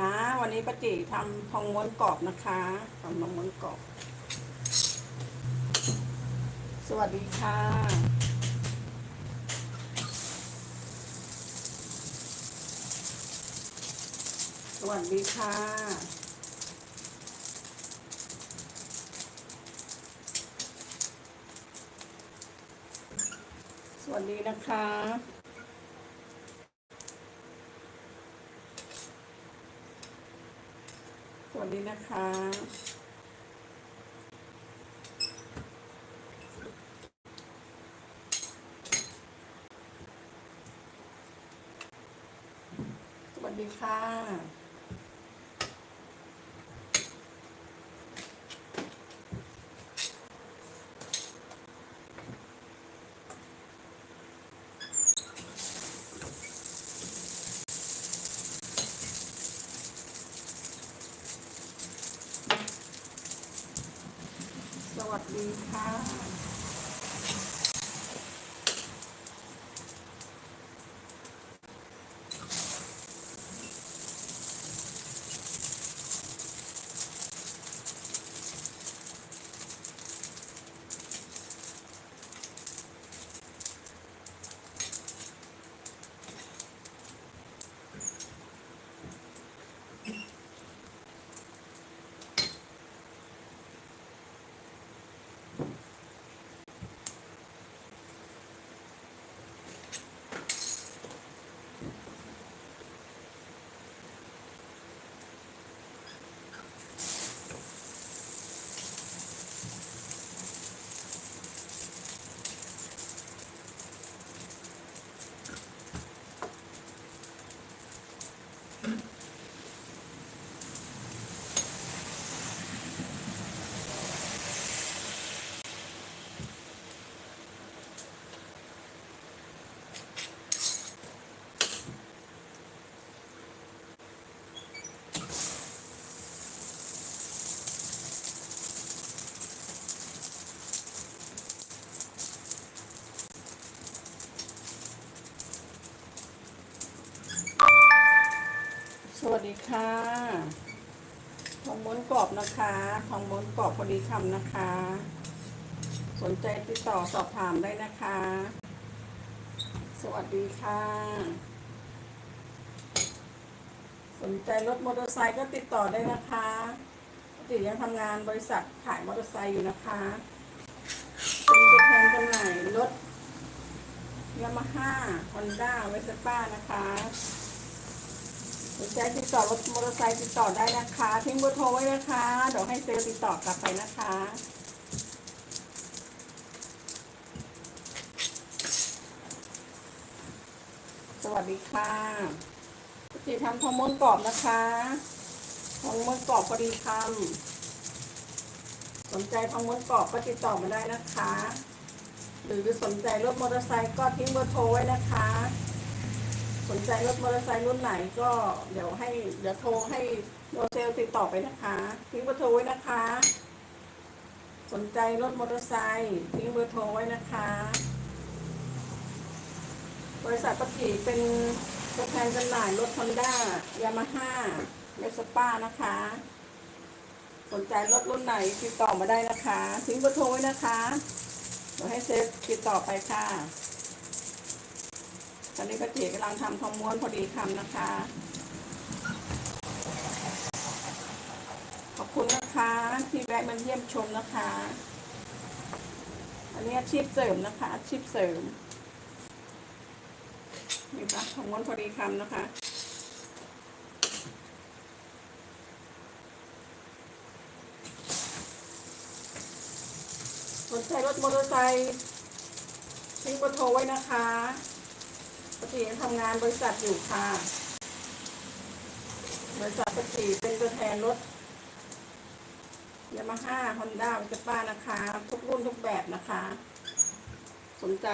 นะ วันนี้ป้าจิทำทองม้วนกรอบนะคะทำทองม้วนกรอบ สวัสดีค่ะสวัสดีค่ะ สวัสดีนะคะ สวัสดีนะคะ สวัสดีค่ะ สวัสดีค่ะ สวัส ดีค่ะทองม้วนกรอบนะคะทองม้วนกรอบพอดีคำนะคะ สนใจติดต่อสอบถามได้นะคะ สวัสดีค่ะ สนใจรถมอเตอร์ไซค์ก็ติดต่อได้นะคะปกติยังทำงานบริษัทขายมอเตอร์ไซค์อยู่นะคะเป็นตัวแทนจำหน่ายรถยามาฮ่าฮอนด้าเวสป้านะคะ สนใจติดต่อรถมอเตอร์ไซค์ติดต่อได้นะคะทิ้งเบอร์โทรไว้นะคะ เดี๋ยวให้เซลล์ติดต่อกลับไปนะคะสวัสดีค่ะปกติทำทองม้วนกรอบนะคะทองม้วนกรอบพอดีคำสนใจทองม้วนกรอบก็ติดต่อมาได้นะคะ หรือสนใจรถมอเตอร์ไซค์ก็ทิ้งเบอร์โทรไว้นะคะ สนใจรถมอเตอร์ไซค์รุ่นไหนก็เดี๋ยวให้เดี๋ยวโทรให้โยเซลติดต่อไปนะคะทิ้งเบอร์โทรไว้นะคะ สนใจรถมอเตอร์ไซค์ทิ้งเบอร์โทรไว้นะคะ บริษัทปฏิเป็นตัวแทนจำหน่ายรถฮอนด้ายามาฮ่าเมสป้านะคะ สนใจรถรุ่นไหนติดต่อมาได้นะคะ ทิ้งเบอร์โทรไว้นะคะเดี๋ยวให้เซฟติดต่อไปค่ะ ตอนนี้ป้าจีกำลังทำทองม้วนพอดีคำนะคะ ขอบคุณนะคะที่แวะมาเยี่ยมชมนะคะ อันนี้อาชีพเสริมนะคะอาชีพเสริมนี่ค่ะทองม้วนพอดีคำนะคะสนใจรถมอเตอร์ไซค์ทิ้งเบอร์โทรไว้นะคะ ปกติยังทำงานบริษัทอยู่ค่ะ บริษัทปกติเป็นตัวแทนรถยามาฮ่าฮอนด้าวิจป้านะคะ ทุกรุ่นทุกแบบนะคะ สนใจ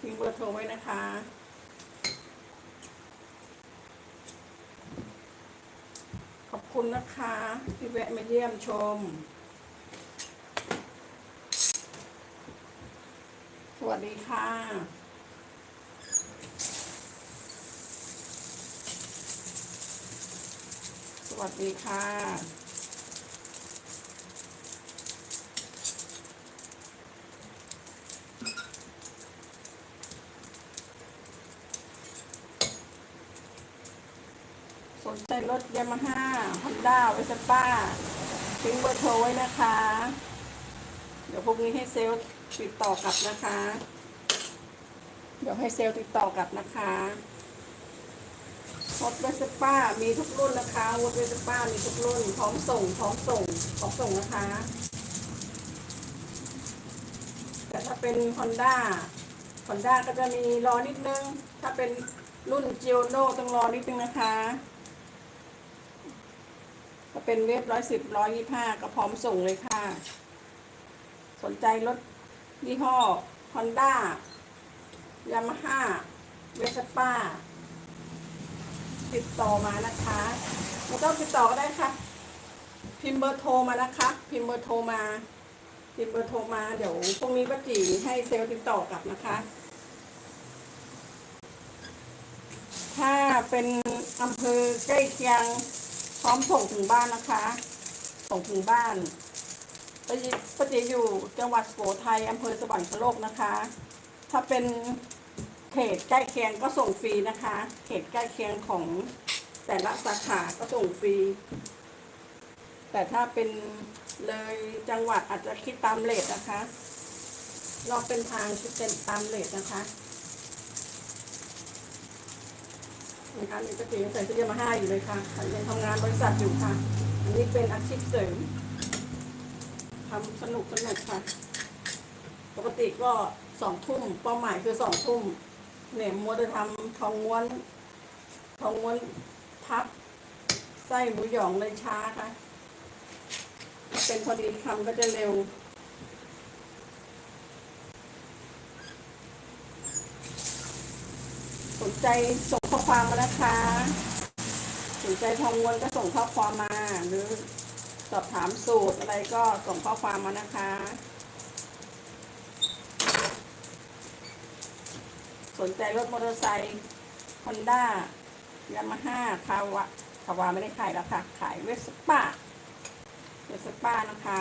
ทิ้งเบอร์โทรไว้นะคะขอบคุณนะคะที่แวะมาเยี่ยมชม สวัสดีค่ะ ส ส วัสดีค่ะ สนใจรถยามาฮ่าฮอนด้าเวสป้า ทิ้งเบอร์โทรไว้นะคะ เดี๋ยวพวกนี้ให้เซลล์ติดต่อกลับนะคะ เดี๋ยวให้เซลล์ติดต่อกลับนะคะ รถเวสป้ามีทุกรุ่นนะคะรถเวสป้ามีทุกรุ่นพร้อมส่งพร้อมส่งพร้อมส่งนะคะ แต่ถ้าเป็น Honda Honda ก็จะมีรอนิดนึง ถ้าเป็นรุ่น g i o n o ต้องรอนิดนึงนะคะก็เป็นเว็บร้อยสิบร้อยยี่ห้าก็พร้อมส่งเลยค่ะ สนใจรถยี่ห้อ Honda Yamaha v e s p a ติดต่อมานะคะไม่ต้องติดต่อก็ได้ค่ะ พิมพ์เบอร์โทรมานะคะ พิมพ์เบอร์โทรมา พิมพ์เบอร์โทรมาเดี๋ยวพรุ่งนี้ป้าจีให้เซลล์ติดต่อกลับนะคะ ถ้าเป็นอำเภอใกล้เคียงพร้อมส่งถึงบ้านนะคะ ส่งถึงบ้านป้าจีป้าจีอยู่จังหวัดสุโขทัยอำเภอสวรรคโลกนะคะ ถ้าเป็น ขตใกล้เคียงก็ส่งฟรีนะคะ เขตใกล้เคียงของแต่ละสาขาก็ส่งฟรี แต่ถ้าเป็นเลยจังหวัดอาจจะคิดตามเลทนะคะนอกเป็นทางคิดเป็นตามเลทนะคะนะคะนี่ก็ตีใส่เสื้อมาห้าอยู่เลยค่ะยังทำงานบริษัทอยู่ค่ะ อันนี้เป็นอาชีพเสริมทำสนุกสนุกค่ะ ปกติก็สองทุ่มเป้าหมายคือสองทุ่ม เนี่ยมัวจะทำทองม้วน ทองม้วนพับ ไส้หมูหยองเลยช้าค่ะ เป็นพอดีคำก็จะเร็วสนใจส่งข้อความมานะคะสนใจทองม้วนก็ส่งข้อความมาหรือสอบถามสูตรอะไรก็ส่งข้อความมานะคะ สนใจรถมอเตอร์ไซค์ฮอนด้ายามาฮ่าคาวะคาวาไม่ได้ขายแล้วค่ะ ขายเวสป้าเวสป้านะคะ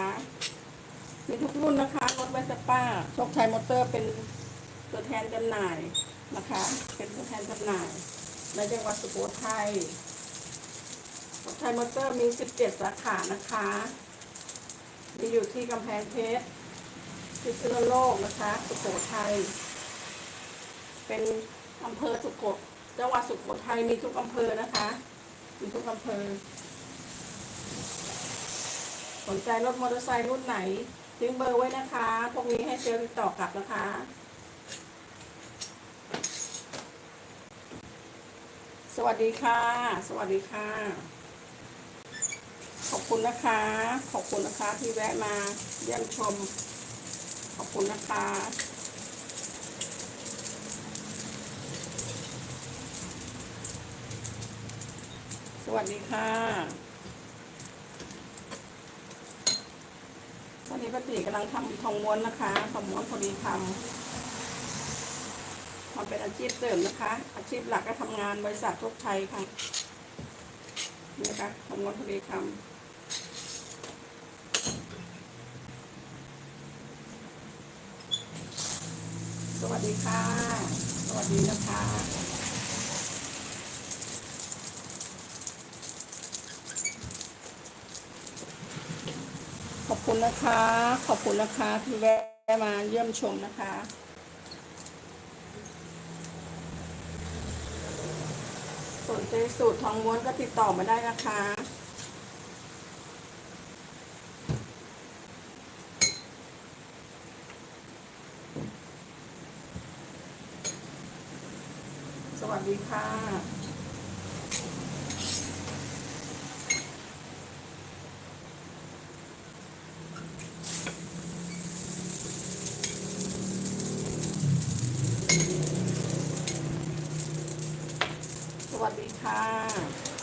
มีทุกรุ่นนะคะ รถเวสป้าโชคชัยมอเตอร์เป็นตัวแทนจำหน่ายนะคะ เป็นตัวแทนจำหน่ายในจังหวัดสุโขทัยโชคชัยมอเตอร์มี 17 สาขานะคะ มีอยู่ที่กำแพงเพชรพิษณุโลกนะคะ สุโขทัย เป็นอำเภอสุโขจังหวัดสุโขทัยมีทุกอำเภอนะคะ มีทุกอำเภอ สนใจรถมอเตอร์ไซค์รุ่นไหนทิ้งเบอร์ไว้นะคะ พวกนี้ให้เซลล์ติดต่อกลับนะคะสวัสดีค่ะ สวัสดีค่ะ ขอบคุณนะคะ ขอบคุณนะคะที่แวะมาเยี่ยมชม ขอบคุณนะคะ สวัสดีค่ะตอนนี้ป้าตีกำลังทำทองม้วนนะคะทองม้วนพอดีทำมันเป็นอาชีพเสริมนะคะ อาชีพหลักก็ทำงานบริษัททุกไทยค่ะนี่นะคะทองม้วนพอดีทำสวัสดีค่ะ สวัสดีนะคะ ขอบ คุณนะคะ ขอบคุณนะคะที่แวะมาเยี่ยมชมนะคะสนใจสูตรทองม้วนก็ติดต่อมาได้นะคะ สวัสดีค่ะ สวัสดี ค่ะ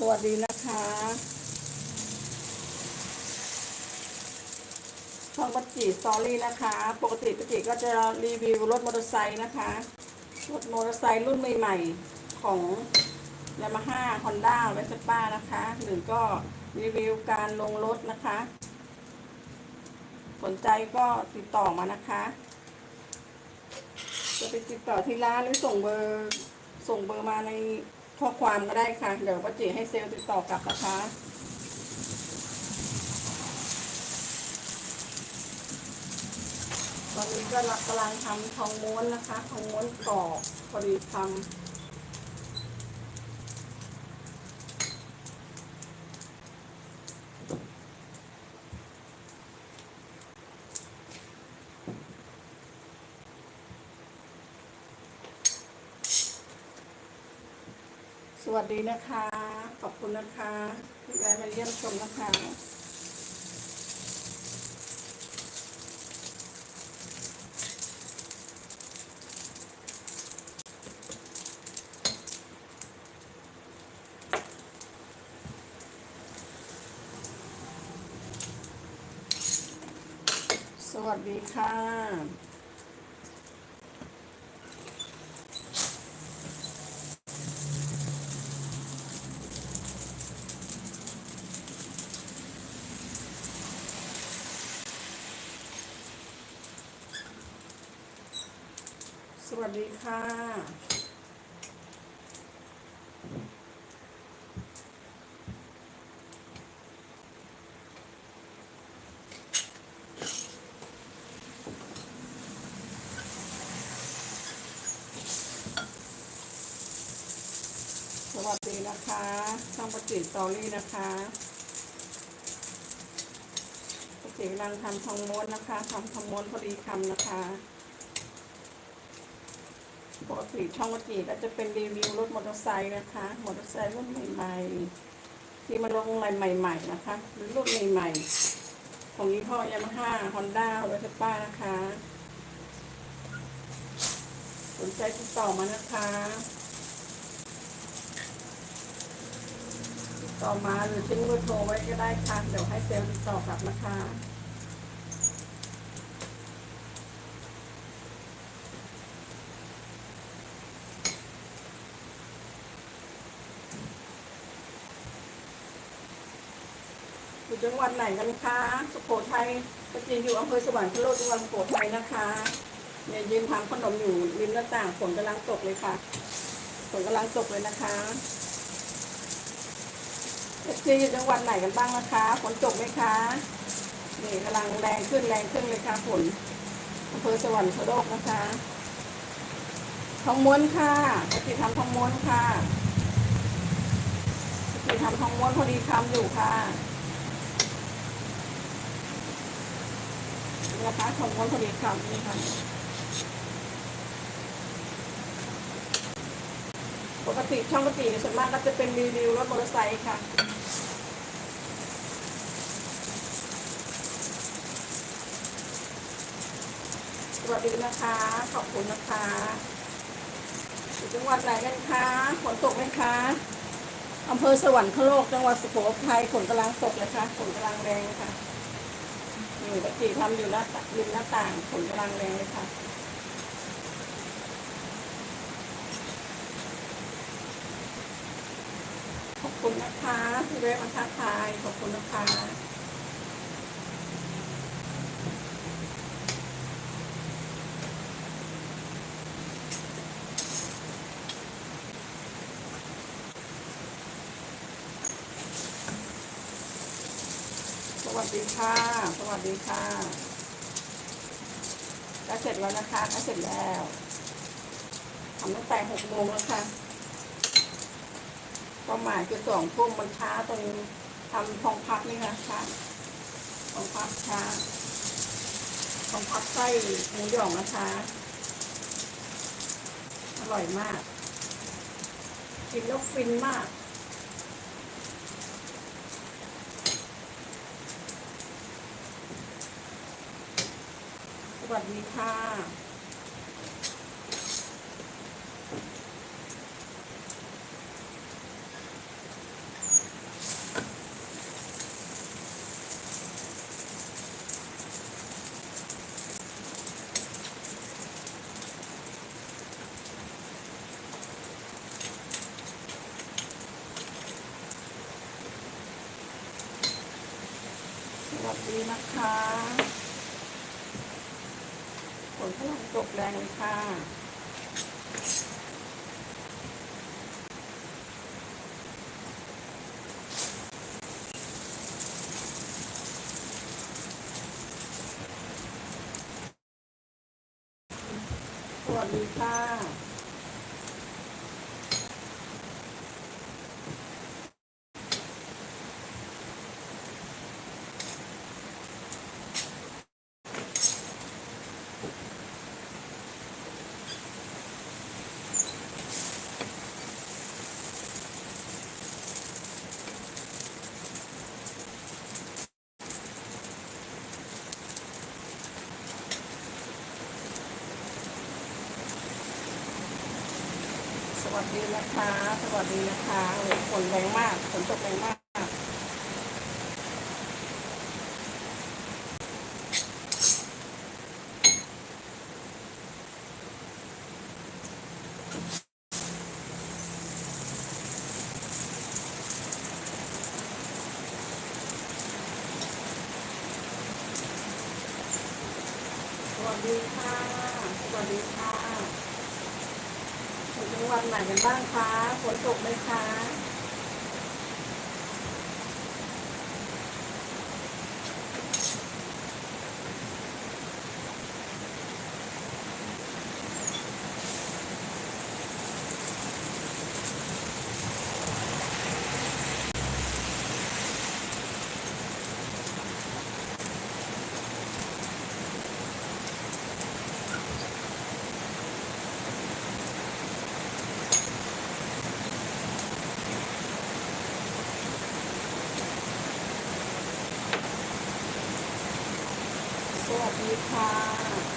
สวัสดีนะคะช่องปัจจีสตอรี่นะคะ ปกติปัจจีก็จะรีวิวรถมอเตอร์ไซค์นะคะ รถมอเตอร์ไซค์รุ่นใหม่ๆของยามาฮ่าฮอนด้าเวสป้านะคะหรือก็รีวิวการลงรถนะคะ สนใจก็ติดต่อมานะคะ จะไปติดต่อที่ร้านหรือส่งเบอร์ส่งเบอร์มาใน ข้อความก็ได้ค่ะ เดี๋ยวป้าจีให้เซลล์ติดต่อกลับนะคะตอนนี้ก็กำลังทำทองม้วนนะคะ ทองม้วนกรอบพอดีทำ สวัสดีนะคะ ขอบคุณนะคะที่แวะมาเยี่ยมชมนะคะสวัสดีค่ะ สวัสดี ค่ะ สวัสดีนะคะช่างประจิตตอรี่นะคะประจิตกำลังทำทองม้วนนะคะทำทองม้วนพอดีคำนะคะ ปกติช่องวัจีก็จะเป็นรีวิวรถมอเตอร์ไซค์นะคะ มอเตอร์ไซค์รุ่นใหม่ๆ ที่มาลงอะไรใหม่ ๆ นะคะ หรือรุ่นใหม่ๆ ของยี่ห้อยามาฮ่าฮอนด้าเวสป้านะคะ สนใจติดต่อมานะคะต่อมาหรือทิ้งเบอร์โทรไว้ก็ได้ค่ะ เดี๋ยวให้เซลล์ติดต่อกลับนะคะ อยู่จังหวัดไหนกันคะสุโขทัยปัจจุบันอยู่อำเภอสวรรคโลกจังหวัดสุโขทัยนะคะเนี่ยยืนทำขนมอยู่ริมหน้าต่างฝนกำลังตกเลยค่ะฝนกำลังตกเลยนะคะปัจจุบันอยู่จังหวัดไหนกันบ้างนะคะฝนตกไหมคะนี่กำลังแรงขึ้นแรงขึ้นเลยค่ะฝนอำเภอสวรรคโลกนะคะทองม้วนค่ะปัจจุบันทำทองม้วนค่ะปัจจุบันทำทองม้วนพอดีคำอยู่ค่ะ นะคะของวันผลิตคำนี่ค่ะปกติช่องปกติเนี่ยส่วนมากก็จะเป็นรีวิวรถมอเตอร์ไซค์ค่ะสวัสดีนะคะ ขอบคุณนะคะอยู่จังหวัดไหนกันคะฝนตกไหมคะอำเภอสวรรคโลกจังหวัดสุโขทัยฝนกำลังตกเลยค่ะฝนกำลังแรงเลยค่ะนี่ปกติทำอยู่หน้าต่างริมหน้าต่างฝนกำลังแรงเลยค่ะขอบคุณนะคะที่แวะมาทักทายขอบคุณนะคะ ค่ะ สวัสดีค่ะก็เสร็จแล้วนะคะก็เสร็จแล้วทำตั้งแต่หกโมงแล้วค่ะป้าหมายคือสองทุ่มมันช้าตรงทำทองพับนี่ค่ะช้าทองพับช้าทองพับไส้หมูหยองนะคะ อร่อยมาก กินแล้วฟินมาก วัสดีค่ะ สดีนะคะ ฝนกำลังตกแรงเลยค่ะ สวัสดีค่ะ ส วัสดีนะคะ สวัสดีนะคะฝนแรงมาก ฝนตกแรงมาก สวัสดีค่ะ สวัสดีค่ะอยู่จังหวัดไหนกันบ้างคะ ฝ นตกไหมคะ สวัสดีค่ะ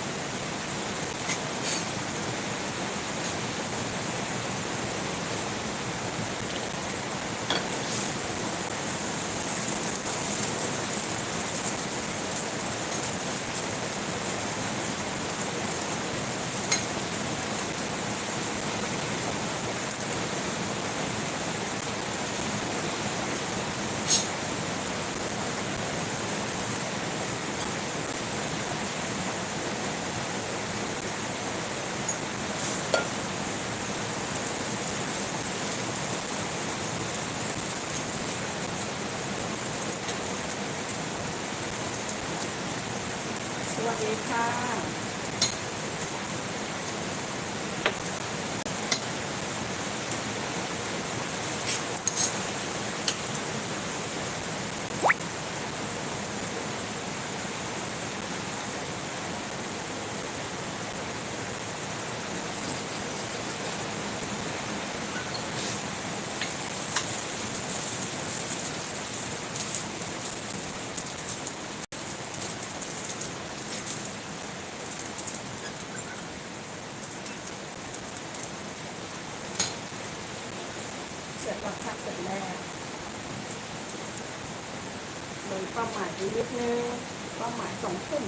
สวัสดีค่ะ เสร็จแล้วค่ะเสร็จแล้ว ความหมายนิดนึงความหมายสองทุ่ม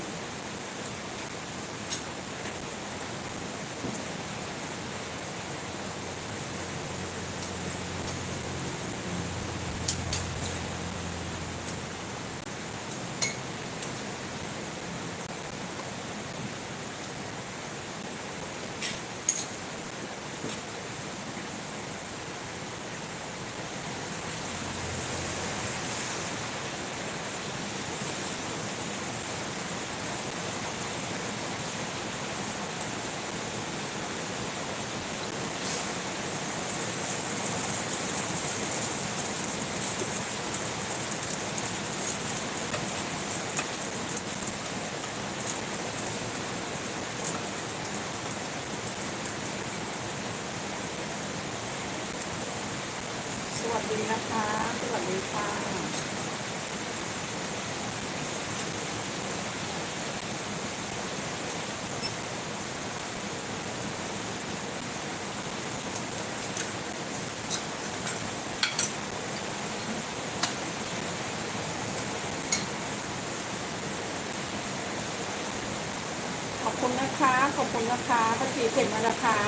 ขอบคุณนะคะภาษีเสร็จมานะคะ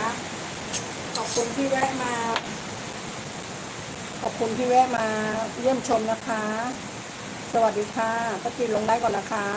ขอบคุณที่แวะมา ขอบคุณที่แวะมาเยี่ยมชมนะคะ สวัสดีค่ะภาษีลงได้ก่อนนะคะ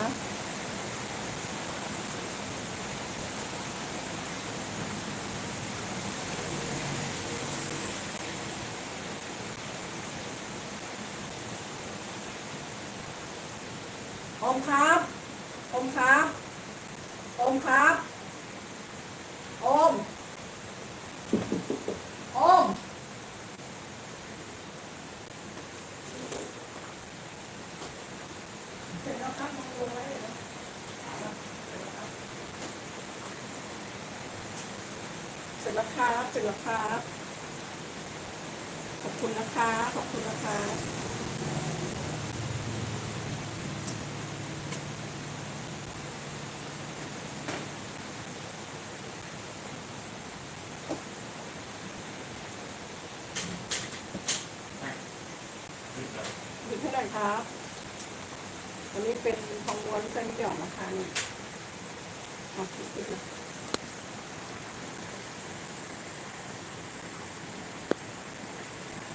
เสร็จแล้วครับเสร็จแล้วครับขอบคุณนะคะ ขอบคุณนะคะ